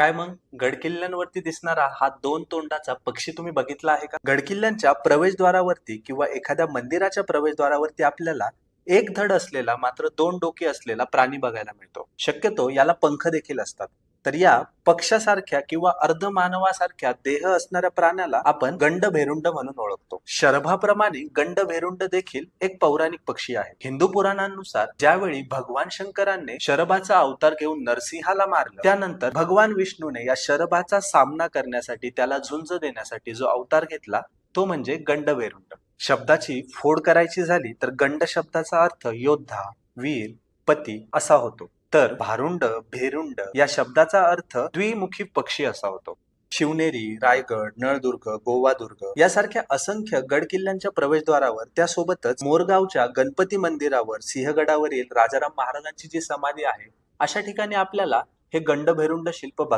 काय मग? गडकिल्ल्यांवरती दिसणारा हा दोन तोंडाचा पक्षी तुम्ही बघितला आहे का? गडकिल्ल्यांच्या प्रवेशद्वारावरती किंवा एखाद्या मंदिराच्या प्रवेशद्वारावरती आपल्याला एक धड असलेला मात्र दोन डोके असलेला प्राणी बघायला मिळतो. शक्यतो याला पंख देखील असतात. तर या पक्षासारख्या किंवा अर्धमानवासारख्या देह असणाऱ्या प्राण्याला आपण गंडभेरुंड म्हणून ओळखतो. शरभाप्रमाणे गंडभेरुंड देखील एक पौराणिक पक्षी आहे. हिंदू पुराणांनुसार ज्यावेळी भगवान शंकरांनी शरभाचा अवतार घेऊन नरसिंहाला मारलं त्यानंतर भगवान विष्णूने या शरभाचा सामना करण्यासाठी त्याला झुंज देण्यासाठी जो अवतार घेतला तो म्हणजे गंडभेरुंड. शब्दाची फोड करायची झाली तर गंड शब्दाचा अर्थ योद्धा वीर पती असा होतो. तर भारुंड भेरुंड या शब्दाचा अर्थ द्विमुखी पक्षी असा होतो. शिवनेरी रायगड नळदुर्ग गोवादुर्ग यासारख्या असंख्य गड किल्ल्यांच्या प्रवेशद्वारावर त्यासोबतच मोरगावच्या गणपती मंदिरावर सिंहगडावरील राजाराम महाराजांची जी समाधी आहे अशा ठिकाणी आपल्याला हे गंडभैरुंड शिल्प